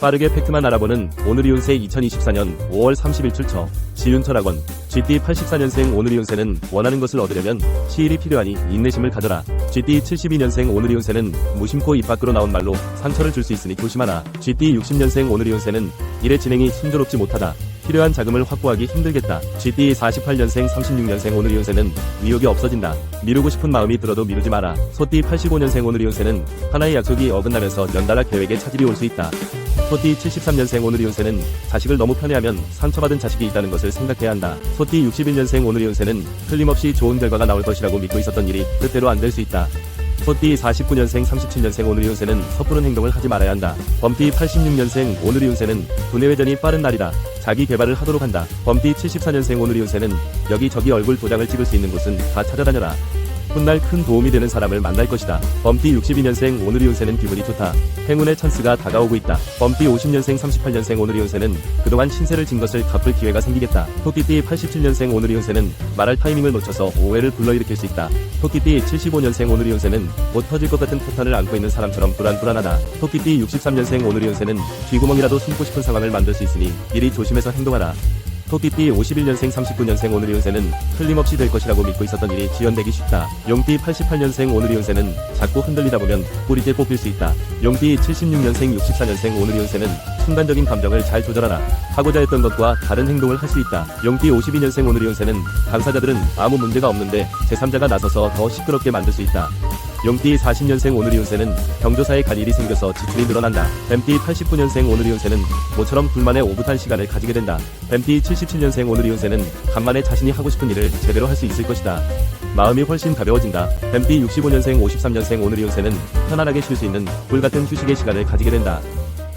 빠르게 팩트만 알아보는 오늘이 운세 2024년 5월 30일 출처. 지윤철학원 GT 84년생 오늘이 운세는 원하는 것을 얻으려면 시일이 필요하니 인내심을 가져라. GT 72년생 오늘이 운세는 무심코 입 밖으로 나온 말로 상처를 줄 수 있으니 조심하라. GT 60년생 오늘이 운세는 일의 진행이 순조롭지 못하다 필요한 자금을 확보하기 힘들겠다. GT 48년생 36년생 오늘 이운세는 위욕이 없어진다. 미루고 싶은 마음이 들어도 미루지 마라. 소띠 85년생 오늘 이운세는 하나의 약속이 어긋나면서 연달아 계획에 차질이 올 수 있다. 소띠 73년생 오늘 이운세는 자식을 너무 편애하면 상처받은 자식이 있다는 것을 생각해야 한다. 소띠 61년생 오늘 이운세는 틀림없이 좋은 결과가 나올 것이라고 믿고 있었던 일이 뜻대로 안 될 수 있다. 소띠 49년생 37년생 오늘이 운세는 섣부른 행동을 하지 말아야 한다. 범띠 86년생 오늘이 운세는 두뇌 회전이 빠른 날이다. 자기 개발을 하도록 한다. 범띠 74년생 오늘이 운세는 여기저기 얼굴 도장을 찍을 수 있는 곳은 다 찾아다녀라. 훗날 큰 도움이 되는 사람을 만날 것이다. 범띠 62년생 오늘이 운세는 기분이 좋다. 행운의 찬스가 다가오고 있다. 범띠 50년생 38년생 오늘이 운세는 그동안 신세를 진 것을 갚을 기회가 생기겠다. 토끼띠 87년생 오늘이 운세는 말할 타이밍을 놓쳐서 오해를 불러일으킬 수 있다. 토끼띠 75년생 오늘이 운세는 못 터질 것 같은 패턴을 안고 있는 사람처럼 불안불안하다. 토끼띠 63년생 오늘이 운세는 쥐구멍이라도 숨고 싶은 상황을 만들 수 있으니 미리 조심해서 행동하라. 토끼띠 51년생 39년생 오늘이 운세는 틀림없이 될 것이라고 믿고 있었던 일이 지연되기 쉽다. 용띠 88년생 오늘이 운세는 자꾸 흔들리다 보면 뿌리째 뽑힐 수 있다. 용띠 76년생 64년생 오늘이 운세는 순간적인 감정을 잘 조절하라. 하고자 했던 것과 다른 행동을 할 수 있다. 용띠 52년생 오늘이 운세는 당사자들은 아무 문제가 없는데 제3자가 나서서 더 시끄럽게 만들 수 있다. 용띠 40년생 오늘이 운세는 경조사에 갈 일이 생겨서 지출이 늘어난다. 뱀띠 89년생 오늘이 운세는 모처럼 불만에 오붓한 시간을 가지게 된다. 뱀띠 77년생 오늘이 운세는 간만에 자신이 하고 싶은 일을 제대로 할 수 있을 것이다. 마음이 훨씬 가벼워진다. 뱀띠 65년생 53년생 오늘이 운세는 편안하게 쉴 수 있는 불같은 휴식의 시간을 가지게 된다.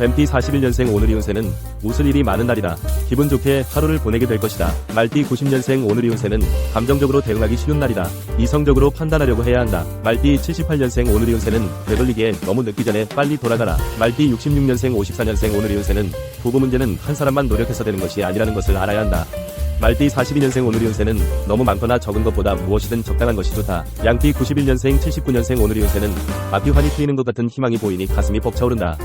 뱀띠 41년생 오늘 이 운세는 웃을 일이 많은 날이다. 기분 좋게 하루를 보내게 될 것이다. 말띠 90년생 오늘 이 운세는 감정적으로 대응하기 쉬운 날이다. 이성적으로 판단하려고 해야 한다. 말띠 78년생 오늘 이 운세는 되돌리기에 너무 늦기 전에 빨리 돌아가라. 말띠 66년생 54년생 오늘 이 운세는 부부 문제는 한 사람만 노력해서 되는 것이 아니라는 것을 알아야 한다. 말띠 42년생 오늘 이 운세는 너무 많거나 적은 것보다 무엇이든 적당한 것이 좋다. 양띠 91년생 79년생 오늘 이 운세는 앞이 환히 트이는 것 같은 희망이 보이니 가슴이 벅차오른다.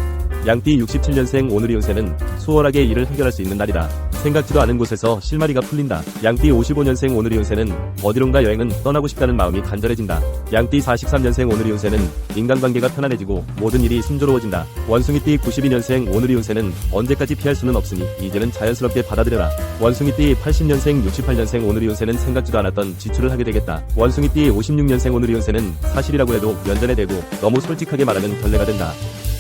양띠 67년생 오늘이 운세는 수월하게 일을 해결할 수 있는 날이다. 생각지도 않은 곳에서 실마리가 풀린다. 양띠 55년생 오늘이 운세는 어디론가 여행은 떠나고 싶다는 마음이 간절해진다. 양띠 43년생 오늘이 운세는 인간관계가 편안해지고 모든 일이 순조로워진다. 원숭이띠 92년생 오늘이 운세는 언제까지 피할 수는 없으니 이제는 자연스럽게 받아들여라. 원숭이띠 80년생 68년생 오늘이 운세는 생각지도 않았던 지출을 하게 되겠다. 원숭이띠 56년생 오늘이 운세는 사실이라고 해도 면전에 대고 너무 솔직하게 말하는 결례가 된다.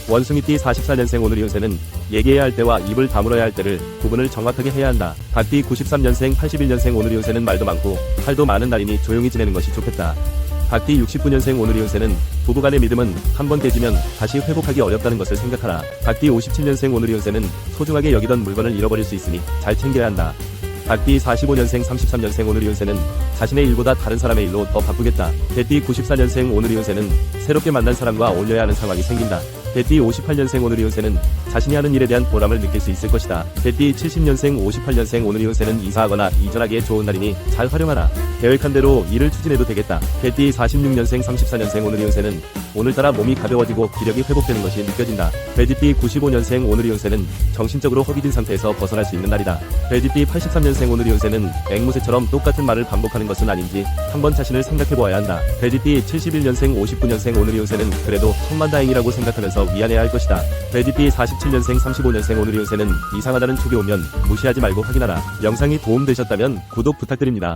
원숭이띠 44년생 오늘 이운세는 얘기해야 할 때와 입을 다물어야 할 때를 구분을 정확하게 해야 한다. 닭띠 93년생 81년생 오늘 이운세는 말도 많고 할도 많은 날이니 조용히 지내는 것이 좋겠다. 닭띠 69년생 오늘 이운세는 부부간의 믿음은 한 번 깨지면 다시 회복하기 어렵다는 것을 생각하라. 닭띠 57년생 오늘 이운세는 소중하게 여기던 물건을 잃어버릴 수 있으니 잘 챙겨야 한다. 닭띠 45년생 33년생 오늘 이운세는 자신의 일보다 다른 사람의 일로 더 바쁘겠다. 개띠 94년생 오늘 이운세는 새롭게 만난 사람과 어울려야 하는 상황이 생긴다. 개띠 58년생 오늘 이운세는 자신이 하는 일에 대한 보람을 느낄 수 있을 것이다. 개띠 70년생 58년생 오늘 이운세는 이사하거나 이전하기에 좋은 날이니 잘 활용하라. 계획한 대로 일을 추진해도 되겠다. 개띠 46년생 34년생 오늘 이운세는 오늘따라 몸이 가벼워지고 기력이 회복되는 것이 느껴진다. 돼지띠 95년생 오늘 이운세는 정신적으로 허기진 상태에서 벗어날 수 있는 날이다. 돼지띠 83년생 오늘 이운세는 앵무새처럼 똑같은 말을 반복하는 것은 아닌지 한번 자신을 생각해 보아야 한다. 돼지띠 71년생 59년생 오늘 이운세는 그래도 천만다행이라고 생각하면서 미안해야 할 것이다. 돼지띠 47년생 35년생 오늘 이운세는 이상하다는 촉이 오면 무시하지 말고 확인하라. 영상이 도움되셨다면 구독 부탁드립니다.